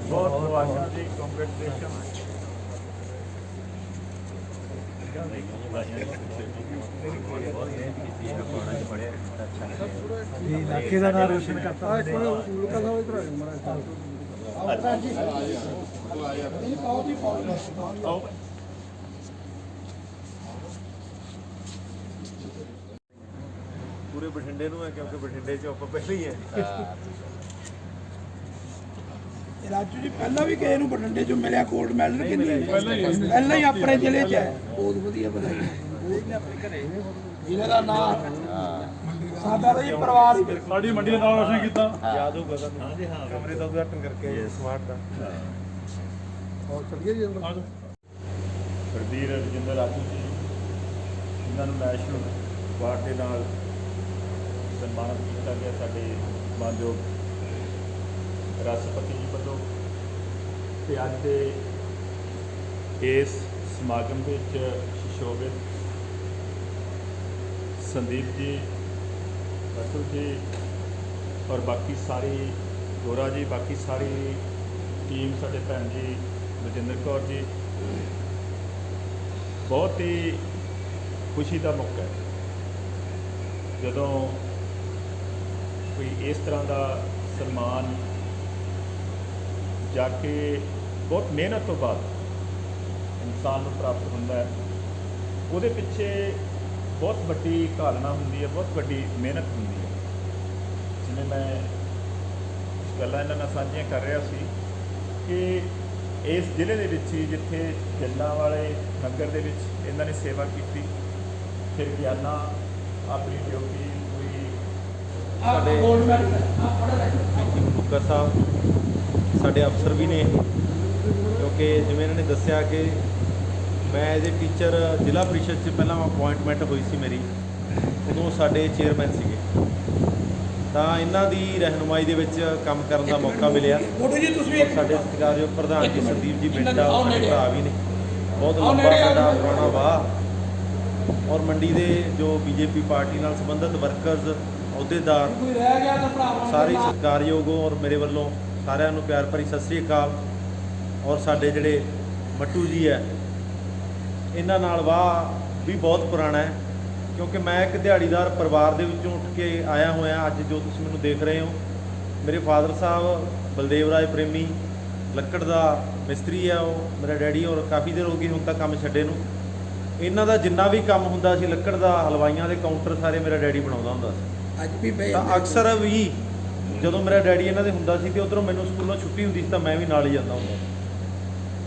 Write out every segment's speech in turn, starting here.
ਬਹੁਤ ਬਹੁਤ ਮੁਬਾਰਕਾਂ ਜੀ ਕੰਗ੍ਰੈਚੁਲੇਸ਼ਨ ਜੀ ਇਲਾਕੇ ਦਾ ਨਾਮ ਰੋਸ਼ਨ ਕਰਤਾ ਇੱਕ ਮਿੰਟ ਮੁਲਕਾ ਸਾਹਿਬ ਇਧਰ ਆਇਓ ਮੜਾ ਪੂਰੇ ਬਠਿੰਡੇ ਨੂੰ ਹੈ ਕਿਉਂਕਿ ਬਠਿੰਡੇ 'ਚ ਆਪਾਂ ਪਹਿਲੇ ਹੀ ਹੈ। ਰਾਜੂ ਜੀ ਪਹਿਲਾਂ ਵੀ ਕਿਸੇ ਨੂੰ ਬਠਿੰਡੇ ਚੋਂ ਮਿਲਿਆ 골ਡ ਮੈਡਲ ਕਿ ਨਹੀਂ ਪਹਿਲਾਂ ਹੀ ਆਪਣੇ ਜ਼ਿਲ੍ਹੇ 'ਚ ਹੈ। ਬਹੁਤ ਵਧੀਆ ਵਧਾਈ ਜ਼ਿਲ੍ਹੇ ਦਾ ਨਾਮ ਸਾਡਾ ਤਾਂ ਇਹ ਪਰਿਵਾਰ ਸਾਡੀ ਮੰਡੀ ਦਾ ਨਾਮ ਰੋਸ਼ਨ ਕੀਤਾ। ਯਾਦ ਹੋਊਗਾ ਤੁਹਾਨੂੰ ਹਾਂਜੀ ਹਾਂ। ਕਮਰੇ ਦਾ ਉਦਘਾਟਨ ਕਰਕੇ ਸਮਾਰਟ ਦਾ। ਹੋਰ ਚੱਲੀਏ ਜੀ ਸਰਬੀਰ ਰਜਿੰਦਰ ਰਾਜੂ ਜੀ ਇਹਨਾਂ ਨੂੰ ਨੈਸ਼ਨਲ ਦੇ ਨਾਲ ਸਨਮਾਨਿਤ ਕੀਤਾ ਗਿਆ ਸਾਡੇ ਮਾਨਯੋਗ ਰਾਸ਼ਟਰਪਤੀ ਜੀ ਵੱਲੋਂ ਤੇ ਅੱਜ ਦੇ ਇਸ ਸਮਾਗਮ ਵਿੱਚ ਸ਼ੋਭਿਤ ਸੰਦੀਪ ਜੀ, ਅਤੁਲ ਜੀ ਔਰ ਬਾਕੀ ਸਾਰੀ, ਗੋਰਾ ਜੀ, ਬਾਕੀ ਸਾਰੀ ਟੀਮ ਸਾਡੇ ਭੈਣ ਜੀ, ਬਜਿੰਦਰ ਕੌਰ ਜੀ। ਬਹੁਤ ਹੀ ਖੁਸ਼ੀ ਦਾ ਮੌਕਾ ਹੈ। ਜਦੋਂ ਕੋਈ ਇਸ ਤਰ੍ਹਾਂ ਦਾ ਸਨਮਾਨ ਜਾ ਕੇ ਬਹੁਤ ਮਿਹਨਤ ਤੋਂ ਬਾਅਦ ਇਨਸਾਨ ਨੂੰ ਪ੍ਰਾਪਤ ਹੁੰਦਾ ਹੈ। ਉਹਦੇ ਪਿੱਛੇ ਬਹੁਤ ਵੱਡੀ ਘਾਲਣਾ ਹੁੰਦੀ ਹੈ ਬਹੁਤ ਵੱਡੀ ਮਿਹਨਤ ਹੁੰਦੀ ਹੈ। ਜਿਵੇਂ ਮੈਂ ਗੱਲਾਂ ਇਹਨਾਂ ਨਾਲ ਸਾਂਝੀਆਂ ਕਰ ਰਿਹਾ ਸੀ ਕਿ ਇਸ ਜ਼ਿਲ੍ਹੇ ਦੇ ਵਿੱਚ ਹੀ ਜਿੱਥੇ ਜੱਲਾਂ ਵਾਲੇ ਨਗਰ ਦੇ ਵਿੱਚ ਇਹਨਾਂ ਨੇ ਸੇਵਾ ਕੀਤੀ ਫਿਰ ਗਿਆਨਾ ਆਪਣੀ ਡਿਊਟੀ ਪੂਰੀ ਸਾਡੇ 골ਡ ਮੈਡਲ ਮੁੱਕਰ ਸਾਹਿਬ। ਸਾਡੇ ਅਫਸਰ ਵੀ ਨੇ ਕਿਉਂਕਿ ਜਿਵੇਂ ਇਹਨਾਂ ਨੇ ਦੱਸਿਆ ਕਿ ਮੈਂ ਐਜ਼ ਅ ਟੀਚਰ ਜ਼ਿਲ੍ਹਾ ਪ੍ਰੀਸ਼ਦ 'ਚ ਪਹਿਲਾਂ ਅਪਾਇੰਟਮੈਂਟ ਹੋਈ ਸੀ ਮੇਰੀ ਉਦੋਂ ਸਾਡੇ ਚੇਅਰਮੈਨ ਸੀਗੇ ਤਾਂ ਇਹਨਾਂ ਦੀ ਰਹਿਨੁਮਾਈ ਦੇ ਵਿੱਚ ਕੰਮ ਕਰਨ ਦਾ ਮੌਕਾ ਮਿਲਿਆ ਫੋਟੋ ਜੀ ਤੁਸੀਂ ਇੱਕ ਸਾਡੇ ਸਤਿਕਾਰਯੋਗ ਪ੍ਰਧਾਨ ਜੀ ਸੰਦੀਪ ਜੀ ਬਿੰਟਾ ਸਾਡੇ। ਭਰਾ ਵੀ ਨੇ ਬਹੁਤ ਲੰਬਾ ਸਾਡਾ। ਪੁਰਾਣਾ ਵਾਹ ਔਰ ਮੰਡੀ ਦੇ ਜੋ ਬੀਜੇਪੀ ਪਾਰਟੀ ਨਾਲ ਸੰਬੰਧਿਤ ਵਰਕਰਸ ਅਹੁਦੇਦਾਰ ਕੋਈ ਰਹਿ ਗਿਆ ਤਾਂ ਭਰਾਵਾਂ ਸਾਰੇ ਸਤਿਕਾਰਯੋਗ ਔਰ ਮੇਰੇ ਵੱਲੋਂ ਸਾਰਿਆਂ ਨੂੰ ਪਿਆਰ ਭਰੀ ਸਤਿ ਸ੍ਰੀ ਅਕਾਲ। ਔਰ ਸਾਡੇ ਜਿਹੜੇ ਮੱਟੂ ਜੀ ਹੈ ਇਹਨਾਂ ਨਾਲ ਵਾਹ ਵੀ ਬਹੁਤ ਪੁਰਾਣਾ ਹੈ ਕਿਉਂਕਿ ਮੈਂ ਇੱਕ ਦਿਹਾੜੀਦਾਰ ਪਰਿਵਾਰ ਦੇ ਵਿੱਚੋਂ ਉੱਠ ਕੇ ਆਇਆ ਹੋਇਆ ਅੱਜ ਜੋ ਤੁਸੀਂ ਮੈਨੂੰ ਦੇਖ ਰਹੇ ਹੋ ਮੇਰੇ ਫਾਦਰ ਸਾਹਿਬ ਬਲਦੇਵ ਰਾਏ ਪ੍ਰੇਮੀ ਲੱਕੜ ਦਾ ਮਿਸਤਰੀ ਆ ਉਹ ਮੇਰਾ ਡੈਡੀ ਔਰ ਕਾਫੀ ਦੇਰ ਹੋ ਗਈ ਹੁਣ ਤੱਕ ਕੰਮ ਛੱਡੇ ਨੂੰ। ਇਹਨਾਂ ਦਾ ਜਿੰਨਾ ਵੀ ਕੰਮ ਹੁੰਦਾ ਸੀ ਲੱਕੜ ਦਾ ਹਲਵਾਈਆਂ ਦੇ ਕਾਊਂਟਰ ਸਾਰੇ ਮੇਰਾ ਡੈਡੀ ਬਣਾਉਂਦਾ ਹੁੰਦਾ ਸੀ। ਅੱਜ ਵੀ ਪਏ ਤਾਂ ਅਕਸਰ ਵੀ ਜਦੋਂ ਮੇਰਾ ਡੈਡੀ ਇਹਨਾਂ ਦੇ ਹੁੰਦਾ ਸੀ ਤੇ ਉਧਰੋਂ ਮੈਨੂੰ ਸਕੂਲੋਂ ਛੁੱਟੀ ਹੁੰਦੀ ਸੀ ਤਾਂ ਮੈਂ ਵੀ ਨਾਲ ਹੀ ਜਾਂਦਾ ਹੁੰਦਾ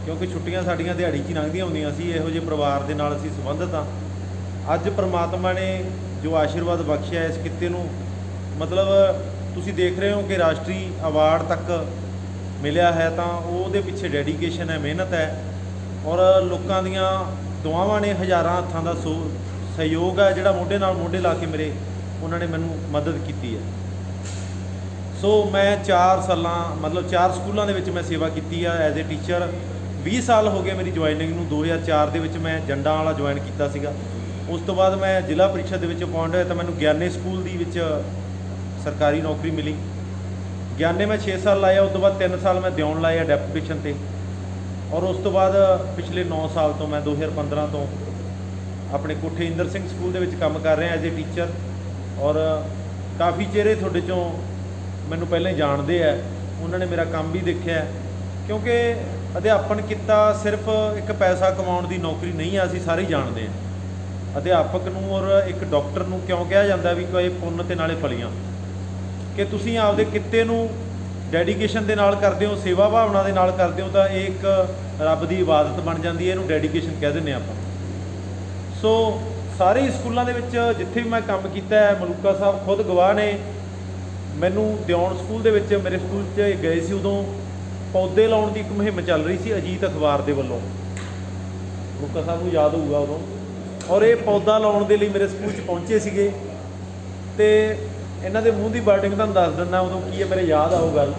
ਕਿਉਂਕਿ ਛੁੱਟੀਆਂ ਸਾਡੀਆਂ ਦਿਹਾੜੀ 'ਚ ਹੀ ਲੰਘਦੀਆਂ ਹੁੰਦੀਆਂ ਸੀ, ਇਹੋ ਜਿਹੇ ਪਰਿਵਾਰ ਦੇ ਨਾਲ ਅਸੀਂ ਸੰਬੰਧਿਤ ਹਾਂ। ਅੱਜ ਪ੍ਰਮਾਤਮਾ ਨੇ ਜੋ ਆਸ਼ੀਰਵਾਦ ਬਖਸ਼ਿਆ ਇਸ ਕਿੱਤੇ ਨੂੰ, ਮਤਲਬ ਤੁਸੀਂ ਦੇਖ ਰਹੇ ਹੋ ਕਿ ਰਾਸ਼ਟਰੀ ਅਵਾਰਡ ਤੱਕ ਮਿਲਿਆ ਹੈ ਤਾਂ ਉਹਦੇ ਪਿੱਛੇ ਡੈਡੀਕੇਸ਼ਨ ਹੈ, ਮਿਹਨਤ ਹੈ ਔਰ ਲੋਕਾਂ ਦੀਆਂ ਦੁਆਵਾਂ ਨੇ ਹਜ਼ਾਰਾਂ ਹੱਥਾਂ ਦਾ ਸੋ, ਸਹਿਯੋਗ ਹੈ ਜਿਹੜਾ ਮੋਢੇ ਨਾਲ ਮੋਢੇ ਲਾ ਕੇ ਮੇਰੇ, ਉਹਨਾਂ ਨੇ ਮੈਨੂੰ ਮਦਦ ਕੀਤੀ ਹੈ। ਸੋ ਮੈਂ 4 ਸਾਲਾਂ, ਮਤਲਬ 4 ਸਕੂਲਾਂ ਦੇ ਵਿੱਚ ਮੈਂ ਸੇਵਾ ਕੀਤੀ ਆ ਐਜ਼ ਅ ਟੀਚਰ 20 ਸਾਲ ਹੋ ਗਏ ਮੇਰੀ ਜੁਆਇਨਿੰਗ ਨੂੰ 2004 ਦੇ ਵਿੱਚ ਮੈਂ ਜੰਡਾਂ ਵਾਲਾ ਜੁਆਇਨ ਕੀਤਾ ਸੀਗਾ। ਉਸ ਤੋਂ ਬਾਅਦ ਮੈਂ ਜ਼ਿਲ੍ਹਾ ਪ੍ਰੀਸ਼ਦ ਦੇ ਵਿੱਚ ਅਪਾਇੰਟ ਹੋਇਆ ਤਾਂ ਮੈਨੂੰ ਗਿਆਨੇ ਸਕੂਲ ਦੀ ਵਿੱਚ ਸਰਕਾਰੀ ਨੌਕਰੀ ਮਿਲੀ। ਗਿਆਨੇ ਮੈਂ 6 ਸਾਲ ਲਾਇਆ, ਉਸ ਤੋਂ ਬਾਅਦ 3 ਸਾਲ ਮੈਂ ਦਿਉਣ ਲਾਇਆ ਡੈਪੂਟੇਸ਼ਨ ਤੇ। ਔਰ ਉਸ ਤੋਂ ਬਾਅਦ ਪਿਛਲੇ 9 ਸਾਲ ਤੋਂ ਮੈਂ 2015 ਤੋਂ ਆਪਣੇ ਕੋਠੇ ਇੰਦਰ ਸਿੰਘ ਸਕੂਲ ਦੇ ਵਿੱਚ ਕੰਮ ਕਰ ਰਿਹਾ ਐਜ਼ ਅ ਟੀਚਰ ਔਰ ਕਾਫੀ ਚਿਹਰੇ ਤੁਹਾਡੇ ਚੋਂ ਮੈਨੂੰ ਪਹਿਲਾਂ ਹੀ ਜਾਣਦੇ ਆ, ਉਹਨਾਂ ਨੇ ਮੇਰਾ ਕੰਮ ਵੀ ਦੇਖਿਆ ਕਿਉਂਕਿ ਅਧਿਆਪਨ ਕਿੱਤਾ ਸਿਰਫ ਇੱਕ ਪੈਸਾ ਕਮਾਉਣ ਦੀ ਨੌਕਰੀ ਨਹੀਂ ਆ, ਅਸੀਂ ਸਾਰੇ ਜਾਣਦੇ ਆ। ਅਧਿਆਪਕ ਨੂੰ ਔਰ ਇੱਕ ਡਾਕਟਰ ਨੂੰ ਕਿਉਂ ਕਿਹਾ ਜਾਂਦਾ ਵੀ ਕੋਈ ਪੁੰਨ ਤੇ ਨਾਲੇ ਫਲੀਆਂ? ਕਿ ਤੁਸੀਂ ਆਪਦੇ ਕਿੱਤੇ ਨੂੰ ਡੈਡੀਕੇਸ਼ਨ ਦੇ ਨਾਲ ਕਰਦੇ ਹੋ, ਸੇਵਾ ਭਾਵਨਾ ਦੇ ਨਾਲ ਕਰਦੇ ਹੋ, ਤਾਂ ਇਹ ਇੱਕ ਰੱਬ ਦੀ ਇਬਾਦਤ ਬਣ ਜਾਂਦੀ ਹੈ, ਇਹਨੂੰ ਡੈਡੀਕੇਸ਼ਨ ਕਹਿ ਦਿੰਦੇ ਆਪਾਂ। ਸੋ ਸਾਰੇ ਸਕੂਲਾਂ ਦੇ ਵਿੱਚ ਜਿੱਥੇ ਵੀ ਮੈਂ ਕੰਮ ਕੀਤਾ ਹੈ, ਮਲੂਕਾ ਸਾਹਿਬ ਖੁਦ ਗਵਾਹ ਨੇ ਮੈਨੂੰ ਦਿਉਣ ਸਕੂਲ ਦੇ ਵਿੱਚ ਮੇਰੇ ਸਕੂਲ 'ਚ ਗਏ ਸੀ ਉਦੋਂ ਪੌਦੇ ਲਾਉਣ ਦੀ ਇੱਕ ਮੁਹਿੰਮ ਚੱਲ ਰਹੀ ਸੀ ਅਜੀਤ ਅਖਬਾਰ ਦੇ ਵੱਲੋਂ। ਮਲੂਕਾ ਸਾਹਿਬ ਨੂੰ ਯਾਦ ਹੋਊਗਾ ਉਦੋਂ। ਔਰ ਇਹ ਪੌਦਾ ਲਾਉਣ ਦੇ ਲਈ ਮੇਰੇ ਸਕੂਲ 'ਚ ਪਹੁੰਚੇ ਸੀਗੇ। ਤੇ ਇਹਨਾਂ ਦੇ ਮੂੰਹ ਦੀ ਬਾਟਿੰਗ ਤੁਹਾਨੂੰ ਦੱਸ ਦਿੰਦਾ ਉਦੋਂ ਕੀ ਹੈ, ਮੇਰੇ ਯਾਦ ਆਉ ਗੱਲ।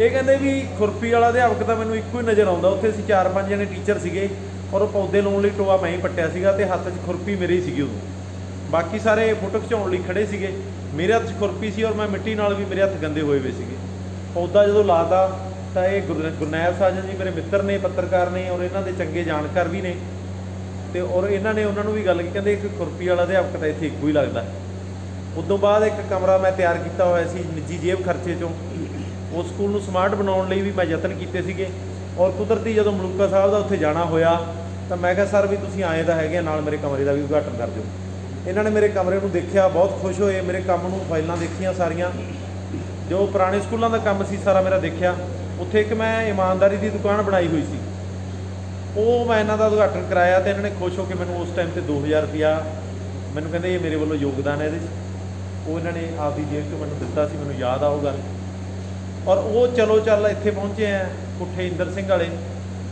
ਇਹ ਕਹਿੰਦੇ ਵੀ ਖੁਰਪੀ ਵਾਲਾ ਅਧਿਆਪਕ ਤਾਂ ਮੈਨੂੰ ਇੱਕੋ ਹੀ ਨਜ਼ਰ ਆਉਂਦਾ। ਉੱਥੇ ਅਸੀਂ ਚਾਰ ਪੰਜ ਜਣੇ ਟੀਚਰ ਸੀਗੇ ਔਰ ਉਹ ਪੌਦੇ ਲਾਉਣ ਲਈ ਟੋਆ ਮੈਂ ਹੀ ਪੱਟਿਆ ਸੀਗਾ ਤੇ ਹੱਥ 'ਚ ਖੁਰਪੀ ਮੇਰੇ ਹੀ ਸੀਗੀ ਉਦੋਂ। ਬਾਕੀ ਸਾਰੇ ਫੋਟੋ ਖਿਚਾਉਣ ਲਈ ਖੜੇ ਸੀਗੇ। ਮੇਰੇ ਹੱਥ 'ਚ ਖੁਰਪੀ ਸੀ ਔਰ ਮੈਂ ਮਿੱਟੀ ਨਾਲ ਵੀ ਮੇਰੇ ਹੱਥ ਗੰਦੇ ਹੋਏ ਹੋਏ ਸੀਗੇ। ਪੌਦਾ ਜਦੋਂ ਲਾਤਾ ਤਾਂ ਇਹ ਗੁਰ- ਗੁਰਨੈਬ ਸਾਜਨ ਜੀ ਮੇਰੇ ਮਿੱਤਰ ਨੇ ਪੱਤਰਕਾਰ ਨੇ ਔਰ ਇਹਨਾਂ ਦੇ ਚੰਗੇ ਜਾਣਕਾਰ ਵੀ ਨੇ। ਤੇ ਔਰ ਇਹਨਾਂ ਨੇ ਉਹਨਾਂ ਨੂੰ ਵੀ ਗੱਲ ਕੀ ਕਹਿੰਦੇ ਇੱਕ ਖੁਰਪੀ ਵਾਲਾ ਅਧਿਆਪਕ ਤਾਂ ਇੱਥੇ ਇੱਕੋ ਹੀ ਲੱਗਦਾ। ਉਦੋਂ ਬਾਅਦ ਇੱਕ ਕਮਰਾ ਮੈਂ ਤਿਆਰ ਕੀਤਾ ਹੋਇਆ ਸੀ ਨਿੱਜੀ ਜੇਬ ਖਰਚੇ ਚੋਂ। ਉਸ ਸਕੂਲ ਨੂੰ ਸਮਾਰਟ ਬਣਾਉਣ ਲਈ ਵੀ ਮੈਂ ਯਤਨ ਕੀਤੇ ਸੀਗੇ। ਔਰ ਕੁਦਰਤੀ ਜਦੋਂ ਮਲੂਕਾ ਸਾਹਿਬ ਦਾ ਉੱਥੇ ਜਾਣਾ ਹੋਇਆ ਤਾਂ ਮੈਂ ਕਿਹਾ ਸਰ ਵੀ ਤੁਸੀਂ ਆਏ ਤਾਂ ਹੈਗੇ ਆ, ਨਾਲ ਮੇਰੇ ਕਮਰੇ ਦਾ ਵੀ ਉਦਘਾਟਨ ਕਰ ਦਿਓ। ਇਹਨਾਂ ਨੇ ਮੇਰੇ ਕਮਰੇ ਨੂੰ ਦੇਖਿਆ, ਬਹੁਤ ਖੁਸ਼ ਹੋਏ, ਮੇਰੇ ਕੰਮ ਨੂੰ ਫਾਈਲਾਂ ਦੇਖੀਆਂ ਸਾਰੀਆਂ। ਜੋ ਪੁਰਾਣੇ ਸਕੂਲਾਂ ਦਾ ਕੰਮ ਸੀ, ਸਾਰਾ ਮੇਰਾ ਦੇਖਿਆ। ਉੱਥੇ ਇੱਕ ਮੈਂ ਇਮਾਨਦਾਰੀ ਦੀ ਦੁਕਾਨ ਬਣਾਈ ਹੋਈ ਸੀ। ਉਹ ਮੈਂ ਇਹਨਾਂ ਦਾ ਉਦਘਾਟਨ ਕਰਾਇਆ ਤੇ ਇਹਨਾਂ ਨੇ ਖੁਸ਼ ਹੋ ਕੇ ਮੈਨੂੰ ਉਸ ਟਾਈਮ ਤੇ 2000 ਰੁਪਇਆ ਮੈਨੂੰ ਕਹਿੰਦੇ, ਇਹ ਮੇਰੇ ਵੱਲੋਂ ਯੋਗਦਾਨ ਹੈ ਇਹਦੇ 'ਚ। ਉਹ ਇਹਨਾਂ ਨੇ ਆਪਦੀ ਜੇਬ 'ਚੋਂ ਮੈਨੂੰ ਦਿੱਤਾ ਸੀ, ਮੈਨੂੰ ਯਾਦ ਆ ਉਹ ਗੱਲ। ਔਰ ਉਹ ਚਲੋ ਚੱਲ ਇੱਥੇ ਪਹੁੰਚੇ ਆ, ਕੁੱਠੇ ਇੰਦਰ ਸਿੰਘ ਵਾਲੇ।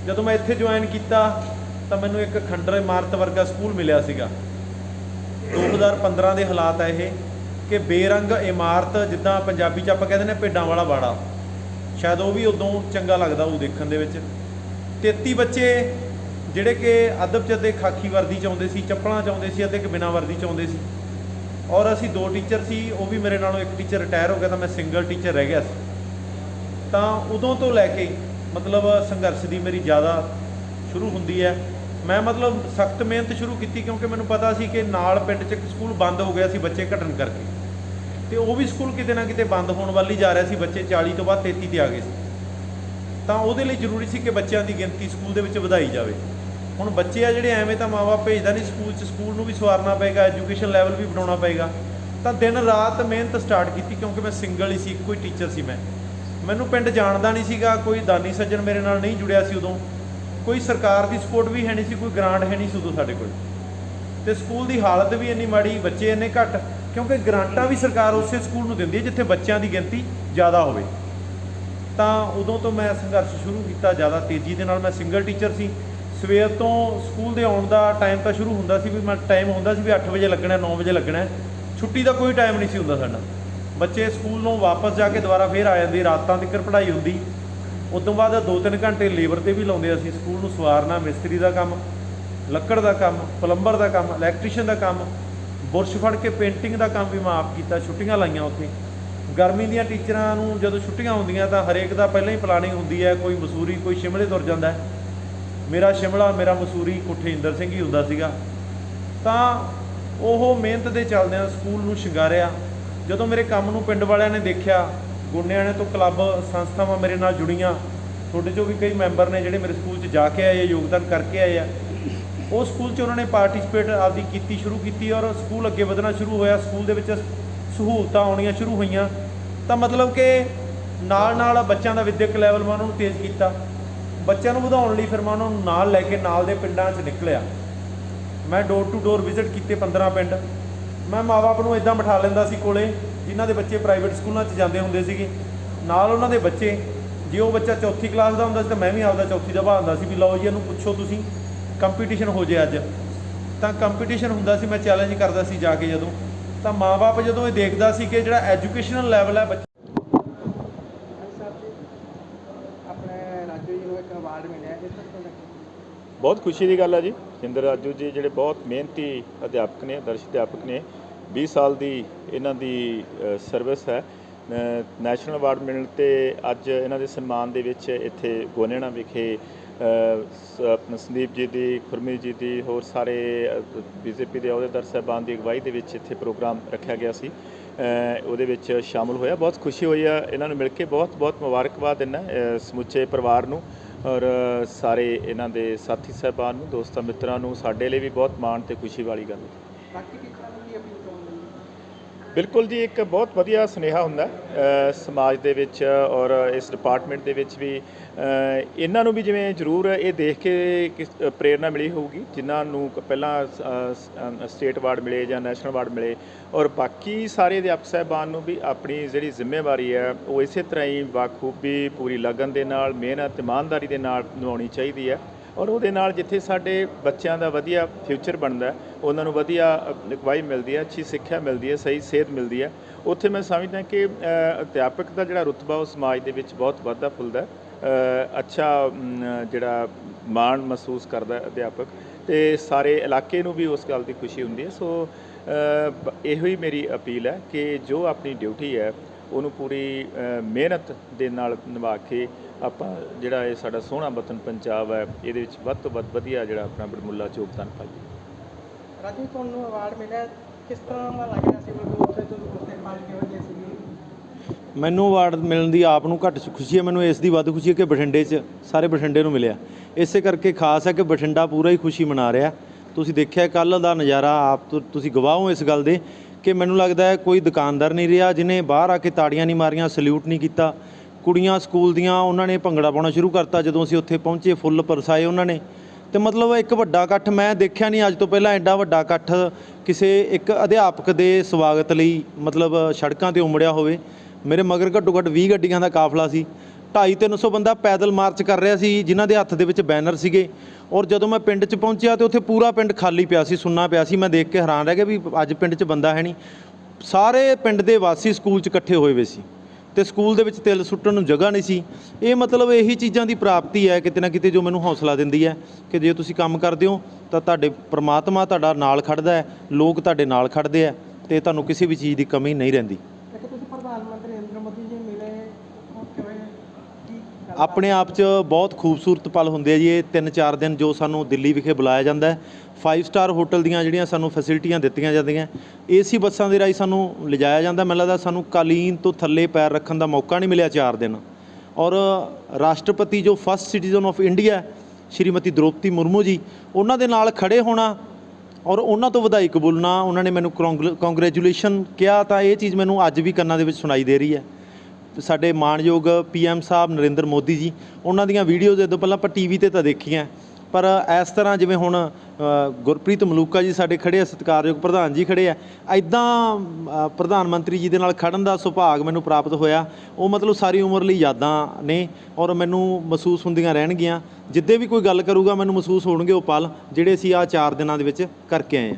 ਜਦੋਂ ਮੈਂ ਇੱਥੇ ਜੁਆਇਨ ਕੀਤਾ, ਤਾਂ ਮੈਨੂੰ ਇੱਕ ਖੰਡਰ ਇਮਾਰਤ ਵਰਗਾ ਸਕੂਲ ਮਿਲਿਆ ਸੀਗਾ। 2015 ਦੇ ਹਾਲਾਤ ਆ ਇਹ ਕਿ ਬੇਰੰਗ ਇਮਾਰਤ ਜਿੱਦਾਂ ਪੰਜਾਬੀ ਚ ਆਪਾਂ ਕਹਿੰਦੇ ਨੇ ਭੇਡਾਂ ਵਾਲਾ ਬਾੜਾ ਸ਼ਾਇਦ ਉਹ ਵੀ ਉਦੋਂ ਚੰਗਾ ਲੱਗਦਾ ਉਹ ਦੇਖਣ ਦੇ ਵਿੱਚ। 33 ਬੱਚੇ ਜਿਹੜੇ ਕਿ ਅਦਬ ਚ ਤੇ ਖਾਕੀ ਵਰਦੀ ਚ ਆਉਂਦੇ ਸੀ, ਚੱਪਲਾਂ ਚ ਆਉਂਦੇ ਸੀ ਅਤੇ ਇੱਕ ਬਿਨਾਂ ਵਰਦੀ ਚ ਆਉਂਦੇ ਸੀ। ਔਰ ਅਸੀਂ ਦੋ ਟੀਚਰ ਸੀ, ਉਹ ਵੀ ਮੇਰੇ ਨਾਲੋਂ ਇੱਕ ਟੀਚਰ ਰਿਟਾਇਰ ਹੋ ਗਿਆ ਤਾਂ ਮੈਂ ਸਿੰਗਲ ਟੀਚਰ ਰਹਿ ਗਿਆ ਸੀ। ਤਾਂ ਉਦੋਂ ਤੋਂ ਲੈ ਕੇ ਮਤਲਬ ਸੰਘਰਸ਼ ਦੀ ਮੇਰੀ ਜ਼ਿਆਦਾ ਸ਼ੁਰੂ ਹੁੰਦੀ ਹੈ। ਮੈਂ ਮਤਲਬ ਸਖਤ ਮਿਹਨਤ ਸ਼ੁਰੂ ਕੀਤੀ ਕਿਉਂਕਿ ਮੈਨੂੰ ਪਤਾ ਸੀ ਕਿ ਨਾਲ ਪਿੰਡ 'ਚ ਇੱਕ ਸਕੂਲ ਬੰਦ ਹੋ ਗਿਆ ਸੀ ਬੱਚੇ ਘਟਣ ਕਰਕੇ। ਤੇ ਉਹ ਵੀ ਸਕੂਲ ਕਿਤੇ ਨਾ ਕਿਤੇ ਬੰਦ ਹੋਣ ਵੱਲ ਹੀ ਜਾ ਰਿਹਾ ਸੀ, ਬੱਚੇ 40 ਤੋਂ ਬਾਅਦ 33 ਤੇ ਆ ਗਏ ਸੀ। ਤਾਂ ਉਹਦੇ ਲਈ ਜ਼ਰੂਰੀ ਸੀ ਕਿ ਬੱਚਿਆਂ ਦੀ ਗਿਣਤੀ ਸਕੂਲ ਦੇ ਵਿੱਚ ਵਧਾਈ ਜਾਵੇ। ਹੁਣ ਬੱਚੇ ਆ ਜਿਹੜੇ ਐਵੇਂ ਤਾਂ ਮਾਪੇ ਭੇਜਦਾ ਨਹੀਂ, ਸਕੂਲ 'ਚ ਸਕੂਲ ਨੂੰ ਵੀ ਸਵਾਰਨਾ ਪਏਗਾ, ਐਜੂਕੇਸ਼ਨ ਲੈਵਲ ਵੀ ਬਣਾਉਣਾ ਪਏਗਾ। ਤਾਂ ਦਿਨ ਰਾਤ ਮਿਹਨਤ ਸਟਾਰਟ ਕੀਤੀ ਕਿਉਂਕਿ ਮੈਂ ਸਿੰਗਲ ਹੀ ਸੀ, ਇੱਕੋ ਹੀ ਟੀਚਰ ਸੀ ਮੈਂ। ਮੈਨੂੰ ਪਿੰਡ ਜਾਣਦਾ ਨਹੀਂ ਸੀਗਾ, ਕੋਈ ਦਾਨੀ ਸੱਜਣ ਮੇਰੇ ਨਾਲ ਨਹੀਂ ਜੁੜਿਆ ਸੀ ਉਦੋਂ। ਕੋਈ ਸਰਕਾਰ ਦੀ ਸਪੋਰਟ ਵੀ ਹੈ ਨਹੀਂ ਸੀ, ਕੋਈ ਗ੍ਰਾਂਟ ਹੈ ਨਹੀਂ ਸੀ ਉਦੋਂ ਸਾਡੇ ਕੋਲ। ਤੇ ਸਕੂਲ ਦੀ ਹਾਲਤ ਵੀ ਇੰਨੀ ਮਾੜੀ, ਬੱਚੇ ਇੰਨੇ ਘੱਟ, ਕਿਉਂਕਿ ਗ੍ਰਾਂਟਾਂ ਵੀ ਸਰਕਾਰ ਉਸੇ ਸਕੂਲ ਨੂੰ ਦਿੰਦੀ ਹੈ ਜਿੱਥੇ ਬੱਚਿਆਂ ਦੀ ਗਿਣਤੀ ਜ਼ਿਆਦਾ ਹੋਵੇ। ਤਾਂ ਉਦੋਂ ਤੋਂ ਮੈਂ ਸੰਘਰਸ਼ ਸ਼ੁਰੂ ਕੀਤਾ ਜ਼ਿਆਦਾ ਤੇਜ਼ੀ ਦੇ ਨਾਲ। ਮੈਂ ਸਿੰਗਲ ਟੀਚਰ ਸੀ। ਸਵੇਰ ਤੋਂ ਸਕੂਲ ਦੇ ਆਉਣ ਦਾ ਟਾਈਮ ਤਾਂ ਸ਼ੁਰੂ ਹੁੰਦਾ ਸੀ ਵੀ ਮੈਂ ਟਾਈਮ ਹੁੰਦਾ ਸੀ ਵੀ 8 ਵਜੇ ਲੱਗਣਾ 9 ਵਜੇ ਲੱਗਣਾ। ਛੁੱਟੀ ਦਾ ਕੋਈ ਟਾਈਮ ਨਹੀਂ ਸੀ ਹੁੰਦਾ ਸਾਡਾ। ਬੱਚੇ ਸਕੂਲ ਨੂੰ ਵਾਪਸ ਜਾ ਕੇ ਦੁਬਾਰਾ ਫੇਰ ਆ ਜਾਂਦੇ, ਰਾਤਾਂ ਤੱਕ ਪੜ੍ਹਾਈ ਹੁੰਦੀ। ਉਸ ਤੋਂ ਬਾਅਦ 2-3 ਘੰਟੇ ਲੇਬਰ ਤੇ ਵੀ ਲਾਉਂਦੇ ਅਸੀਂ, ਸਕੂਲ ਨੂੰ ਸਵਾਰਨਾ, ਮਿਸਤਰੀ ਦਾ ਕੰਮ, ਲੱਕੜ ਦਾ ਕੰਮ, ਪਲੰਬਰ ਦਾ ਕੰਮ, ਇਲੈਕਟ੍ਰੀਸ਼ੀਅਨ ਦਾ ਕੰਮ, ਬੁਰਸ਼ ਫੜ ਕੇ ਪੇਂਟਿੰਗ ਦਾ ਕੰਮ ਵੀ ਮੈਂ ਆਪ ਕੀਤਾ, ਛੁੱਟੀਆਂ ਲਾਈਆਂ ਉੱਥੇ। ਗਰਮੀ ਦੀਆਂ ਟੀਚਰਾਂ ਨੂੰ ਜਦੋਂ ਛੁੱਟੀਆਂ ਹੁੰਦੀਆਂ ਤਾਂ ਹਰੇਕ ਦਾ ਪਹਿਲਾਂ ਹੀ ਪਲਾਨਿੰਗ ਹੁੰਦੀ ਹੈ, ਕੋਈ ਮਸੂਰੀ, ਕੋਈ ਸ਼ਿਮਲੇ ਤੁਰ ਜਾਂਦਾ ਹੈ। ਮੇਰਾ ਸ਼ਿਮਲਾ, ਮੇਰਾ ਮਸੂਰੀ, ਕੁੱਠੇ ਇੰਦਰ ਸਿੰਘ ਹੀ ਹੁੰਦਾ ਸੀਗਾ। ਤਾਂ ਉਹ ਮਿਹਨਤ ਦੇ ਚੱਲਦਿਆਂ ਸਕੂਲ ਨੂੰ ਸ਼ਿੰਗਾਰਿਆ। ਜਦੋਂ ਮੇਰੇ ਕੰਮ ਨੂੰ ਪਿੰਡ ਵਾਲਿਆਂ ਨੇ ਦੇਖਿਆ ਗੁੰਨਿਆਣੇ ਤੋਂ ਕਲੱਬ ਸੰਸਥਾਵਾਂ ਮੇਰੇ ਨਾਲ ਜੁੜੀਆਂ। ਤੁਹਾਡੇ ਚੋਂ ਵੀ ਕਈ ਮੈਂਬਰ ਨੇ ਜਿਹੜੇ ਮੇਰੇ ਸਕੂਲ 'ਚ ਜਾ ਕੇ ਆਏ ਆ, ਯੋਗਦਾਨ ਕਰਕੇ ਆਏ ਆ। ਉਹ ਸਕੂਲ 'ਚ ਉਹਨਾਂ ਨੇ ਪਾਰਟਿਸਿਪੇਟ ਆਪਦੀ ਕੀਤੀ, ਸ਼ੁਰੂ ਕੀਤੀ ਔਰ ਸਕੂਲ ਅੱਗੇ ਵਧਣਾ ਸ਼ੁਰੂ ਹੋਇਆ। ਸਕੂਲ ਦੇ ਵਿੱਚ ਸਹੂਲਤਾਂ ਆਉਣੀਆਂ ਸ਼ੁਰੂ ਹੋਈਆਂ। ਤਾਂ ਮਤਲਬ ਕਿ ਨਾਲ ਨਾਲ ਬੱਚਿਆਂ ਦਾ ਵਿਦਿਅਕ ਲੈਵਲ ਮੈਂ ਉਹਨਾਂ ਨੂੰ ਤੇਜ਼ ਕੀਤਾ। ਬੱਚਿਆਂ ਨੂੰ ਵਧਾਉਣ ਲਈ ਫਿਰ ਮੈਂ ਉਹਨਾਂ ਨੂੰ ਨਾਲ ਲੈ ਕੇ ਨਾਲ ਦੇ ਪਿੰਡਾਂ 'ਚ ਨਿਕਲਿਆ। ਮੈਂ ਡੋਰ ਟੂ ਡੋਰ ਵਿਜ਼ਿਟ ਕੀਤੇ 15 ਪਿੰਡ। ਮੈਂ ਮਾਪੇ ਨੂੰ ਇਦਾਂ ਬਿਠਾ ਲੈਂਦਾ ਸੀ ਕੋਲੇ। ਜਿਨ੍ਹਾਂ ਦੇ ਬੱਚੇ ਪ੍ਰਾਈਵੇਟ ਸਕੂਲਾਂ 'ਚ ਜਾਂਦੇ ਹੁੰਦੇ ਸੀਗੇ, ਨਾਲ ਉਹਨਾਂ ਦੇ ਬੱਚੇ, ਜੇ ਉਹ ਬੱਚਾ ਚੌਥੀ ਕਲਾਸ ਦਾ ਹੁੰਦਾ ਸੀ ਤਾਂ ਮੈਂ ਵੀ ਆਪਦਾ ਚੌਥੀ ਦਾ ਬਹਾਉਂਦਾ ਸੀ ਵੀ ਲਓ ਜੀ ਇਹਨੂੰ ਪੁੱਛੋ ਤੁਸੀਂ ਕੰਪੀਟੀਸ਼ਨ ਹੋ ਜੇ ਅੱਜ। ਤਾਂ ਕੰਪੀਟੀਸ਼ਨ ਹੁੰਦਾ ਸੀ, ਮੈਂ ਚੈਲੰਜ ਕਰਦਾ ਸੀ ਜਾ ਕੇ ਜਦੋਂ। ਤਾਂ ਮਾਪੇ ਜਦੋਂ ਇਹ ਦੇਖਦਾ ਸੀ ਕਿ ਜਿਹੜਾ ਐਜੂਕੇਸ਼ਨਲ ਲੈਵਲ ਹੈ ਬੱਚੇ ਬਹੁਤ ਖੁਸ਼ੀ ਦੀ ਗੱਲ ਹੈ ਜੀ। ਜਿੰਦਰ ਰਾਜੂ ਜੀ ਜਿਹੜੇ ਬਹੁਤ ਮਿਹਨਤੀ ਅਧਿਆਪਕ ਨੇ ਆਦਰਸ਼ ਅਧਿਆਪਕ ਨੇ 20 ਸਾਲ ਦੀ ਇਹਨਾਂ ਦੀ ਸਰਵਿਸ ਹੈ। ਨੈਸ਼ਨਲ ਅਵਾਰਡ ਮਿਲਣ ਤੇ ਅੱਜ ਇਹਨਾਂ ਦੇ ਸਨਮਾਨ ਦੇ ਵਿੱਚ ਇੱਥੇ ਗੋਨੇਣਾ ਵਿਖੇ ਸੰਦੀਪ ਜੀ ਦੀ ਖੁਰਮੀ ਜੀ ਦੀ, ਹੋਰ ਸਾਰੇ ਬੀਜੇਪੀ ਦੇ ਅਹੁਦੇਦਾਰ ਸਾਹਿਬਾਨ ਦੀ ਅਗਵਾਈ ਦੇ ਵਿੱਚ ਇੱਥੇ ਪ੍ਰੋਗਰਾਮ ਰੱਖਿਆ ਗਿਆ ਸੀ। ਉਹਦੇ ਵਿੱਚ ਸ਼ਾਮਲ ਹੋਇਆ। ਬਹੁਤ ਖੁਸ਼ੀ ਹੋਈ ਆ ਇਹਨਾਂ ਨੂੰ ਮਿਲ ਕੇ। ਬਹੁਤ ਬਹੁਤ ਮੁਬਾਰਕਬਾਦ ਦਿੰਦਾ ਸਮੁੱਚੇ ਪਰਿਵਾਰ ਨੂੰ ਔਰ ਸਾਰੇ ਇਹਨਾਂ ਦੇ ਸਾਥੀ ਸਾਹਿਬਾਨ ਨੂੰ, ਦੋਸਤਾਂ ਮਿੱਤਰਾਂ ਨੂੰ, ਸਾਡੇ ਲਈ ਵੀ ਬਹੁਤ ਮਾਣ ਤੇ ਖੁਸ਼ੀ ਵਾਲੀ ਗੱਲ ਹੈ। ਬਾਕੀ ਟੀਚਰਾਂ ਨੂੰ ਵੀ ਅਪੀਲ ਕਰਾਉਂਦੇ ਬਿਲਕੁਲ ਜੀ, ਇੱਕ ਬਹੁਤ ਵਧੀਆ ਸੁਨੇਹਾ ਹੁੰਦਾ ਸਮਾਜ ਦੇ ਵਿੱਚ ਔਰ ਇਸ ਡਿਪਾਰਟਮੈਂਟ ਦੇ ਵਿੱਚ ਵੀ ਇਹਨਾਂ ਨੂੰ ਵੀ ਜਿਵੇਂ ਜ਼ਰੂਰ ਇਹ ਦੇਖ ਕੇ ਕਿਸ ਪ੍ਰੇਰਣਾ ਮਿਲੀ ਹੋਊਗੀ, ਜਿਨ੍ਹਾਂ ਨੂੰ ਪਹਿਲਾਂ ਸਟੇਟ ਅਵਾਰਡ ਮਿਲੇ ਜਾਂ ਨੈਸ਼ਨਲ ਅਵਾਰਡ ਮਿਲੇ, ਔਰ ਬਾਕੀ ਸਾਰੇ ਅਧਿਆਪਕ ਸਾਹਿਬਾਨ ਨੂੰ ਵੀ ਆਪਣੀ ਜਿਹੜੀ ਜ਼ਿੰਮੇਵਾਰੀ ਹੈ, ਉਹ ਇਸੇ ਤਰ੍ਹਾਂ ਹੀ ਬਾਖੂਬੀ ਪੂਰੀ ਲਗਨ ਦੇ ਨਾਲ, ਮਿਹਨਤ, ਇਮਾਨਦਾਰੀ ਦੇ ਨਾਲ ਨਿਭਾਉਣੀ ਚਾਹੀਦੀ ਹੈ। ਔਰ ਉਹਦੇ ਨਾਲ ਜਿੱਥੇ ਸਾਡੇ ਬੱਚਿਆਂ ਦਾ ਵਧੀਆ ਫਿਊਚਰ ਬਣਦਾ ਉਹਨਾਂ ਨੂੰ ਵਧੀਆ ਅਗਵਾਈ ਮਿਲਦੀ ਹੈ, ਅੱਛੀ ਸਿੱਖਿਆ ਮਿਲਦੀ ਹੈ, ਸਹੀ ਸਿਹਤ ਮਿਲਦੀ ਹੈ। ਉੱਥੇ ਮੈਂ ਸਮਝਦਾ ਕਿ ਅਧਿਆਪਕ ਦਾ ਜਿਹੜਾ ਰੁਤਬਾ ਉਹ ਸਮਾਜ ਦੇ ਵਿੱਚ ਬਹੁਤ ਵੱਧਦਾ ਫੁੱਲਦਾ ਅੱਛਾ ਜਿਹੜਾ ਮਾਣ ਮਹਿਸੂਸ ਕਰਦਾ ਅਧਿਆਪਕ, ਤੇ ਸਾਰੇ ਇਲਾਕੇ ਨੂੰ ਵੀ ਉਸ ਗੱਲ ਦੀ ਖੁਸ਼ੀ ਹੁੰਦੀ ਹੈ। ਸੋ ਇਹੋ ਹੀ ਮੇਰੀ ਅਪੀਲ ਹੈ ਕਿ ਜੋ ਆਪਣੀ ਡਿਊਟੀ ਹੈ ਉਹਨੂੰ ਪੂਰੀ ਮਿਹਨਤ ਦੇ ਨਾਲ ਨਿਭਾ ਕੇ ਆਪਾਂ ਜਿਹੜਾ ਇਹ ਸਾਡਾ ਸੋਹਣਾ ਵਤਨ ਪੰਜਾਬ ਹੈ ਇਹਦੇ ਵਿੱਚ ਵੱਧ ਤੋਂ ਵੱਧ ਵਧੀਆ ਜਿਹੜਾ ਆਪਣਾ ਬੜਮੁੱਲਾ ਯੋਗਦਾਨ ਪਾਈਏ ਰਾਜੂ ਤੁਹਾਨੂੰ ਅਵਾਰਡ ਮਿਲਿਆ। ਕਿਸ ਤਰ੍ਹਾਂ ਦਾ ਲੱਗ ਰਿਹਾ ਸੀ ਮਤਲਬ ਉੱਥੇ ਤੁਸੀਂ ਕੁੱਤੇ ਪਾਲ ਕੇ ਵਧੀਆ ਸੀ? ਮੈਨੂੰ ਅਵਾਰਡ ਮਿਲਣ ਦੀ ਆਪ ਨੂੰ ਘੱਟ ਖੁਸ਼ੀ ਹੈ। ਮੈਨੂੰ ਇਸ ਦੀ ਵੱਧ ਖੁਸ਼ੀ ਹੈ ਕਿ ਬਠਿੰਡੇ 'ਚ ਸਾਰੇ ਬਠਿੰਡੇ ਨੂੰ ਮਿਲਿਆ। ਇਸੇ ਕਰਕੇ ਖਾਸ ਹੈ ਕਿ ਬਠਿੰਡਾ ਪੂਰਾ ਹੀ ਖੁਸ਼ੀ ਮਨਾ ਰਿਹਾ। ਤੁਸੀਂ ਦੇਖਿਆ ਕੱਲ ਦਾ ਨਜ਼ਾਰਾ ਆਪ ਤੁ- ਤੁਸੀਂ ਗਵਾਹ ਹੋ ਇਸ ਗੱਲ ਦੇ। ਕਿ ਮੈਨੂੰ ਲੱਗਦਾ ਹੈ ਕੋਈ ਦੁਕਾਨਦਾਰ ਨਹੀਂ ਰਿਹਾ ਜਿਨੇ ਬਾਹਰ ਆ ਕੇ ਤਾੜੀਆਂ ਨਹੀਂ ਮਾਰੀਆਂ, ਸਲੂਟ ਨਹੀਂ ਕੀਤਾ। ਕੁੜੀਆਂ ਸਕੂਲ ਦੀਆਂ, ਉਹਨਾਂ ਨੇ ਭੰਗੜਾ ਪਾਉਣਾ ਸ਼ੁਰੂ ਕਰਤਾ ਜਦੋਂ ਅਸੀਂ ਉੱਥੇ ਪਹੁੰਚੇ, ਫੁੱਲ ਪਰਸਾਏ ਉਹਨਾਂ ਨੇ। ਤੇ ਮਤਲਬ ਇੱਕ ਵੱਡਾ ਇਕੱਠ ਮੈਂ ਦੇਖਿਆ ਨਹੀਂ, ਅੱਜ ਤੋਂ ਪਹਿਲਾਂ ਐਡਾ ਵੱਡਾ ਇਕੱਠ ਕਿਸੇ ਇੱਕ ਅਧਿਆਪਕ ਦੇ ਸਵਾਗਤ ਲਈ, ਮਤਲਬ ਸੜਕਾਂ ਤੇ ਉਮੜਿਆ ਹੋਵੇ। ਮੇਰੇ ਮਗਰ ਘੱਟੋ ਘੱਟ 20 ਗੱਡੀਆਂ ਦਾ ਕਾਫਲਾ ਸੀ। 250-300 ਬੰਦਾ ਪੈਦਲ ਮਾਰਚ ਕਰ ਰਿਹਾ ਸੀ, ਜਿਨ੍ਹਾਂ ਦੇ ਹੱਥ ਦੇ ਵਿੱਚ ਬੈਨਰ ਸੀਗੇ। ਔਰ ਜਦੋਂ ਮੈਂ ਪਿੰਡ 'ਚ ਪਹੁੰਚਿਆ ਤੇ ਉੱਥੇ ਪੂਰਾ ਪਿੰਡ ਖਾਲੀ ਪਿਆ ਸੀ, ਸੁੰਨਾ ਪਿਆ ਸੀ, ਮੈਂ ਦੇਖ ਕੇ ਹੈਰਾਨ ਰਹਿ ਗਿਆ ਵੀ ਅੱਜ ਪਿੰਡ 'ਚ ਬੰਦਾ ਹੈ ਨਹੀਂ। ਸਾਰੇ ਪਿੰਡ ਦੇ ਵਾਸੀ ਸਕੂਲ 'ਚ ਇਕੱਠੇ ਹੋਏ ਹੋਏ ਸੀ ਤੇ ਸਕੂਲ ਦੇ ਵਿੱਚ ਤਿਲ ਸੁੱਟਣ ਨੂੰ ਜਗ੍ਹਾ ਨਹੀਂ ਸੀ। ਇਹ ਮਤਲਬ ਇਹੀ ਚੀਜ਼ਾਂ ਦੀ ਪ੍ਰਾਪਤੀ ਹੈ ਕਿਤੇ ਨਾ ਕਿਤੇ ਜੋ ਮੈਨੂੰ ਹੌਸਲਾ ਦਿੰਦੀ ਹੈ ਕਿ ਜੇ ਤੁਸੀਂ ਕੰਮ ਕਰਦੇ ਹੋ ਤਾਂ ਤੁਹਾਡੇ ਪ੍ਰਮਾਤਮਾ ਤੁਹਾਡਾ ਨਾਲ ਖੜਦਾ ਹੈ, ਲੋਕ ਤੁਹਾਡੇ ਨਾਲ ਖੜਦੇ ਆ ਤੇ ਤੁਹਾਨੂੰ ਕਿਸੇ ਵੀ ਚੀਜ਼ ਦੀ ਕਮੀ ਨਹੀਂ ਰਹਿੰਦੀ ਇੱਕ ਤੁਸੀਂ ਪ੍ਰਧਾਨ ਮੰਤਰੀ ਨਰਿੰਦਰ ਮੋਦੀ ਜੀ ਮਿਲੇ ਉਹ ਕਿਵੇਂ ਕੀ ਗੱਲਬਾਤ? ਆਪਣੇ ਆਪ 'ਚ ਬਹੁਤ ਖੂਬਸੂਰਤ ਪਲ ਹੁੰਦੇ ਆ ਜੀ। ਇਹ 3-4 ਦਿਨ ਜੋ ਸਾਨੂੰ ਦਿੱਲੀ ਵਿਖੇ ਬੁਲਾਇਆ ਜਾਂਦਾ ਹੈ। 5 ਸਟਾਰ ਹੋਟਲ ਦੀਆਂ ਜਿਹੜੀਆਂ ਸਾਨੂੰ ਫੈਸਿਲਿਟੀਆਂ ਦਿੱਤੀਆਂ ਜਾਂਦੀਆਂ ਏਸੀ ਬੱਸਾਂ ਦੇ ਰਾਹੀਂ ਸਾਨੂੰ ਲਿਜਾਇਆ ਜਾਂਦਾ ਮੈਨੂੰ ਲੱਗਦਾ ਸਾਨੂੰ ਕਾਲੀਨ ਤੋਂ ਥੱਲੇ ਪੈਰ ਰੱਖਣ ਦਾ ਮੌਕਾ ਨਹੀਂ ਮਿਲਿਆ 4 ਦਿਨ। ਔਰ ਰਾਸ਼ਟਰਪਤੀ ਜੋ first citizen of India Shrimati Droupadi Murmu ji, ਉਹਨਾਂ ਦੇ ਨਾਲ ਖੜੇ ਹੋਣਾ ਔਰ ਉਹਨਾਂ ਤੋਂ ਵਧਾਈ ਕਬੂਲਣਾ, ਉਹਨਾਂ ਨੇ ਮੈਨੂੰ ਕੰਗ੍ਰੈਚੁਲੇਸ਼ਨ ਕਿਹਾ ਤਾਂ ਇਹ ਚੀਜ਼ ਮੈਨੂੰ ਅੱਜ ਵੀ ਕੰਨਾਂ ਦੇ ਵਿੱਚ ਸੁਣਾਈ ਦੇ ਰਹੀ ਹੈ। ਸਾਡੇ ਮਾਣਯੋਗ ਪੀਐਮ ਸਾਹਿਬ ਨਰਿੰਦਰ ਮੋਦੀ ਜੀ, ਉਹਨਾਂ ਦੀਆਂ ਵੀਡੀਓਜ਼ ਜਦੋਂ ਪਹਿਲਾਂ ਆਪਾਂ ਟੀਵੀ ਤੇ ਤਾਂ ਦੇਖੀਆਂ। ਪਰ ਇਸ ਤਰ੍ਹਾਂ ਜਿਵੇਂ ਹੁਣ ਗੁਰਪ੍ਰੀਤ ਮਲੂਕਾ ਜੀ ਸਾਡੇ ਖੜੇ ਆ, ਸਤਿਕਾਰਯੋਗ ਪ੍ਰਧਾਨ ਜੀ ਖੜੇ ਆ ਐਦਾਂ ਪ੍ਰਧਾਨ ਮੰਤਰੀ ਜੀ ਦੇ ਨਾਲ ਖੜਨ ਦਾ ਸੁਭਾਗ ਮੈਨੂੰ ਪ੍ਰਾਪਤ ਹੋਇਆ। ਉਹ ਮਤਲਬ ਸਾਰੀ ਉਮਰ ਲਈ ਯਾਦਾਂ ਨੇ ਔਰ ਮੈਨੂੰ ਮਹਿਸੂਸ ਹੁੰਦੀਆਂ ਰਹਿਣਗੀਆਂ। ਜਿੱਦੇ ਵੀ ਕੋਈ ਗੱਲ ਕਰੂਗਾ, ਮੈਨੂੰ ਮਹਿਸੂਸ ਹੋਣਗੇ ਉਹ ਪਲ, ਜਿਹੜੇ ਅਸੀਂ ਆ 4 ਦਿਨਾਂ ਦੇ ਵਿੱਚ ਕਰਕੇ ਆਏ ਆ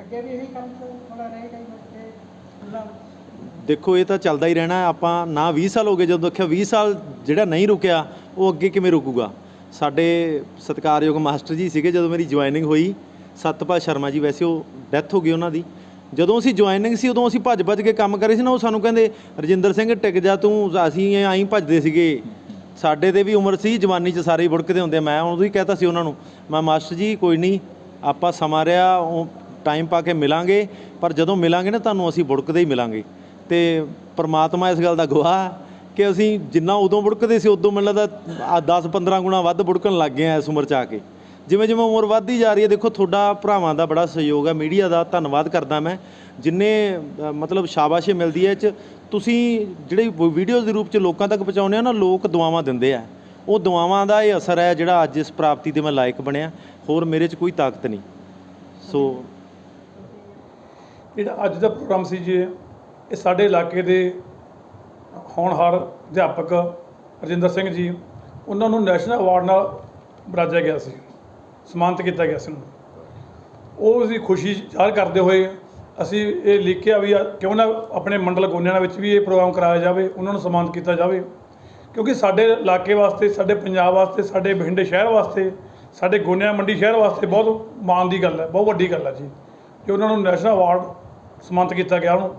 ਅੱਗੇ ਵੀ ਇਹੀ ਕੰਮ ਥੋੜਾ ਰਹੇਗਾ ਹੀ ਬੱਚੇ ਖੁੱਲਾ ਦੇਖੋ, ਇਹ ਤਾਂ ਚੱਲਦਾ ਹੀ ਰਹਿਣਾ, ਆਪਾਂ ਨਾ 20 ਸਾਲ ਹੋ ਗਏ ਜਦੋਂ ਦੇਖਿਆ 20 ਸਾਲ ਜਿਹੜਾ ਨਹੀਂ ਰੁਕਿਆ, ਉਹ ਅੱਗੇ ਕਿਵੇਂ ਰੁਕੂਗਾ? ਸਾਡੇ ਸਤਿਕਾਰਯੋਗ ਮਾਸਟਰ ਜੀ ਸੀਗੇ ਜਦੋਂ ਮੇਰੀ ਜੁਆਇਨਿੰਗ ਹੋਈ, ਸਤਪਾਲ ਸ਼ਰਮਾ ਜੀ, ਵੈਸੇ ਉਹ ਡੈਥ ਹੋ ਗਈ ਉਹਨਾਂ ਦੀ। ਜਦੋਂ ਅਸੀਂ ਜੁਆਇਨਿੰਗ ਸੀ, ਉਦੋਂ ਅਸੀਂ ਭੱਜ ਭੱਜ ਕੇ ਕੰਮ ਕਰ ਰਹੇ ਸੀ ਨਾ, ਉਹ ਸਾਨੂੰ ਕਹਿੰਦੇ, ਰਜਿੰਦਰ ਸਿੰਘ, ਟਿਕ ਜਾ ਤੂੰ, ਅਸੀਂ ਐਂ ਭੱਜਦੇ ਸੀਗੇ। ਸਾਡੇ ਤੇ ਵੀ ਉਮਰ ਸੀ, ਜਵਾਨੀ 'ਚ ਸਾਰੇ ਬੁੜਕਦੇ ਹੁੰਦੇ ਮੈਂ ਉਦੋਂ ਹੀ ਕਹਤਾ ਸੀ ਉਹਨਾਂ ਨੂੰ, ਮੈਂ ਮਾਸਟਰ ਜੀ, ਕੋਈ ਨਹੀਂ, ਆਪਾਂ ਸਮਾਂ ਰਿਹਾ, ਉਹ ਟਾਈਮ ਪਾ ਕੇ ਮਿਲਾਂਗੇ, ਪਰ ਜਦੋਂ ਮਿਲਾਂਗੇ ਨਾ, ਤੁਹਾਨੂੰ ਅਸੀਂ ਬੁੜਕਦੇ ਹੀ ਮਿਲਾਂਗੇ। ਤੇ ਪਰਮਾਤਮਾ ਇਸ ਗੱਲ ਦਾ ਗਵਾਹ ਕਿ ਅਸੀਂ ਜਿੰਨਾ ਉਦੋਂ ਬੁੜਕਦੇ ਸੀ, ਉਦੋਂ ਮੈਨੂੰ ਲੱਗਦਾ 10 15 ਗੁਣਾ ਵੱਧ ਬੁੜਕਣ ਲੱਗ ਗਏ ਆ ਇਸ ਉਮਰ 'ਚ ਆ ਕੇ। ਜਿਵੇਂ ਜਿਵੇਂ ਉਮਰ ਵੱਧਦੀ ਜਾ ਰਹੀ ਹੈ, ਦੇਖੋ ਤੁਹਾਡਾ ਭਰਾਵਾਂ ਦਾ ਬੜਾ ਸਹਿਯੋਗ ਹੈ, ਮੀਡੀਆ ਦਾ ਧੰਨਵਾਦ ਕਰਦਾ ਮੈਂ। ਜਿੰਨੇ ਮਤਲਬ ਸ਼ਾਬਾਸ਼ੇ ਮਿਲਦੀ ਹੈ 'ਚ, ਤੁਸੀਂ ਜਿਹੜੀ ਵੀਡੀਓਜ਼ ਦੇ ਰੂਪ 'ਚ ਲੋਕਾਂ ਤੱਕ ਪਹੁੰਚਾਉਂਦੇ ਹੋ ਨਾ, ਲੋਕ ਦੁਆਵਾਂ ਦਿੰਦੇ ਆ। ਉਹ ਦੁਆਵਾਂ ਦਾ ਇਹ ਅਸਰ ਹੈ ਜਿਹੜਾ ਅੱਜ ਇਸ ਪ੍ਰਾਪਤੀ ਤੇ ਮੈਂ ਲਾਇਕ ਬਣਿਆ। ਹੋਰ ਮੇਰੇ 'ਚ ਕੋਈ ਤਾਕਤ ਨਹੀਂ। ਸੋ ਜਿਹੜਾ ਅੱਜ ਦਾ ਪ੍ਰੋਗਰਾਮ ਸੀ ਜੀ ਇਹ ਸਾਡੇ ਇਲਾਕੇ ਦੇ ਹੋਣਹਾਰ ਅਧਿਆਪਕ ਰਜਿੰਦਰ ਸਿੰਘ ਜੀ, ਉਹਨਾਂ ਨੂੰ ਨੈਸ਼ਨਲ ਅਵਾਰਡ ਨਾਲ ਬਰਾਜਿਆ ਗਿਆ ਸੀ, ਸਨਮਾਨਿਤ ਕੀਤਾ ਗਿਆ ਸੀ ਉਹਨਾਂ ਨੂੰ। ਉਹ ਅਸੀਂ ਖੁਸ਼ੀ ਜ਼ਾਹਰ ਕਰਦੇ ਹੋਏ ਅਸੀਂ ਇਹ ਲਿਖਿਆ ਵੀ ਆ, ਕਿਉਂ ਨਾ ਆਪਣੇ ਮੰਡਲ ਗੋਨਿਆਣਾ ਵਿੱਚ ਵੀ ਇਹ ਪ੍ਰੋਗਰਾਮ ਕਰਾਇਆ ਜਾਵੇ, ਉਹਨਾਂ ਨੂੰ ਸਨਮਾਨਿਤ ਕੀਤਾ ਜਾਵੇ। ਕਿਉਂਕਿ ਸਾਡੇ ਇਲਾਕੇ ਵਾਸਤੇ, ਸਾਡੇ ਪੰਜਾਬ ਵਾਸਤੇ, ਸਾਡੇ ਬਠਿੰਡੇ ਸ਼ਹਿਰ ਵਾਸਤੇ, ਸਾਡੇ ਗੋਨਿਆ ਮੰਡੀ ਸ਼ਹਿਰ ਵਾਸਤੇ ਬਹੁਤ ਮਾਣ ਦੀ ਗੱਲ ਹੈ, ਬਹੁਤ ਵੱਡੀ ਗੱਲ ਹੈ ਜੀ। ਕਿ ਉਹਨਾਂ ਨੂੰ ਨੈਸ਼ਨਲ ਅਵਾਰਡ ਸਨਮਾਨਿਤ ਕੀਤਾ ਗਿਆ ਉਹਨੂੰ।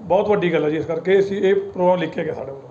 ਬਹੁਤ ਵੱਡੀ ਗੱਲ ਹੈ ਜੀ ਇਸ ਕਰਕੇ ਅਸੀਂ ਇਹ ਪ੍ਰੋਗਰਾਮ ਲਿਖਿਆ ਗਿਆ ਸਾਡੇ ਵੱਲੋਂ।